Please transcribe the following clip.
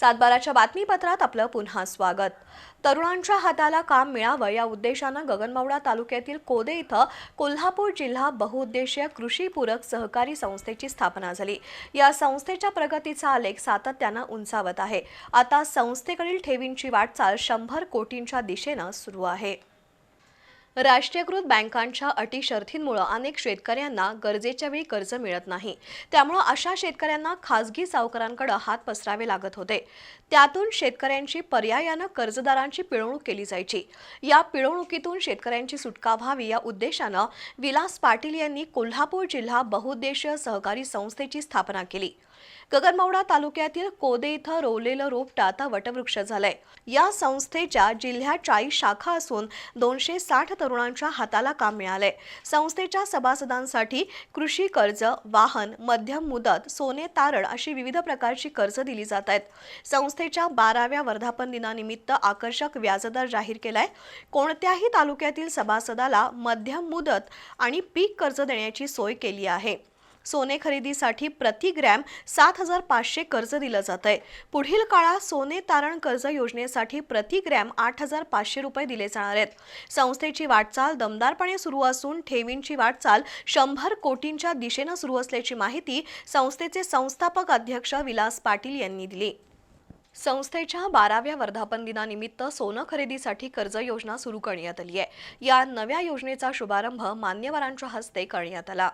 सातबाराच्या बातमीपत्रात आपलं पुन्हा स्वागत. तरुणांच्या हाताला काम मिळावं या उद्देशानं गगनबावडा तालुक्यातील कोदे इथं कोल्हापूर जिल्हा बहुउद्देशीय कृषीपूरक सहकारी संस्थेची स्थापना झाली. या संस्थेच्या प्रगतीचा आलेख सातत्यानं उंचावत आहे. आता संस्थेकडील ठेवींची वाटचाल शंभर कोटींच्या दिशेनं सुरू आहे. राष्ट्रीयकृत बँकांच्या अटी शर्थींमुळे अनेक शेतकऱ्यांना गरजेच्या वेळी कर्ज मिळत नाही. त्यामुळं अशा शेतकऱ्यांना खासगी सावकारांकडे हात पसरावे लागत होते. त्यातून शेतकऱ्यांची पर्यायानं कर्जदारांची पिळवणूक केली जायची. या पिळवणुकीतून शेतकऱ्यांची सुटका व्हावी या उद्देशानं विलास पाटील यांनी कोल्हापूर जिल्हा बहुउद्देशीय सहकारी संस्थेची स्थापना केली. गगनबावडा तालुक्यातील कोदे इथं रोवलेलं रोपटा आता वटवृक्ष झालंय. या संस्थेच्या जिल्ह्यात चाळीस शाखा असून दोनशे साठ तरुणांच्या हाताला काम मिळालंय. संस्थेच्या सभासदांसाठी कृषी कर्ज वाहन मध्यम मुदत सोने तारण अशी विविध प्रकारची कर्ज दिली जात आहेत. संस्थेच्या बाराव्या वर्धापन दिनानिमित्त आकर्षक व्याजदर जाहीर केलाय. कोणत्याही तालुक्यातील सभासदाला मध्यम मुदत आणि पीक कर्ज देण्याची सोय केली आहे. सोने खरेदीसाठी प्रति ग्रॅम सात हजार पाचशे कर्ज दिलं जात आहे पुढील काळात सोने तारण कर्ज योजनेसाठी प्रति ग्रॅम आठ हजार पाचशे रुपये दिले जाणार आहेत. संस्थेची वाटचाल दमदारपणे सुरू असून ठेवींची वाटचाल शंभर कोटींच्या दिशेनं सुरू असल्याची माहिती संस्थेचे संस्थापक अध्यक्ष विलास पाटील यांनी दिली. संस्थेच्या बाराव्या वर्धापन दिनानिमित्त सोनं खरेदीसाठी कर्ज योजना सुरू करण्यात आली आहे. या नव्या योजनेचा शुभारंभ मान्यवरांच्या हस्ते करण्यात आला.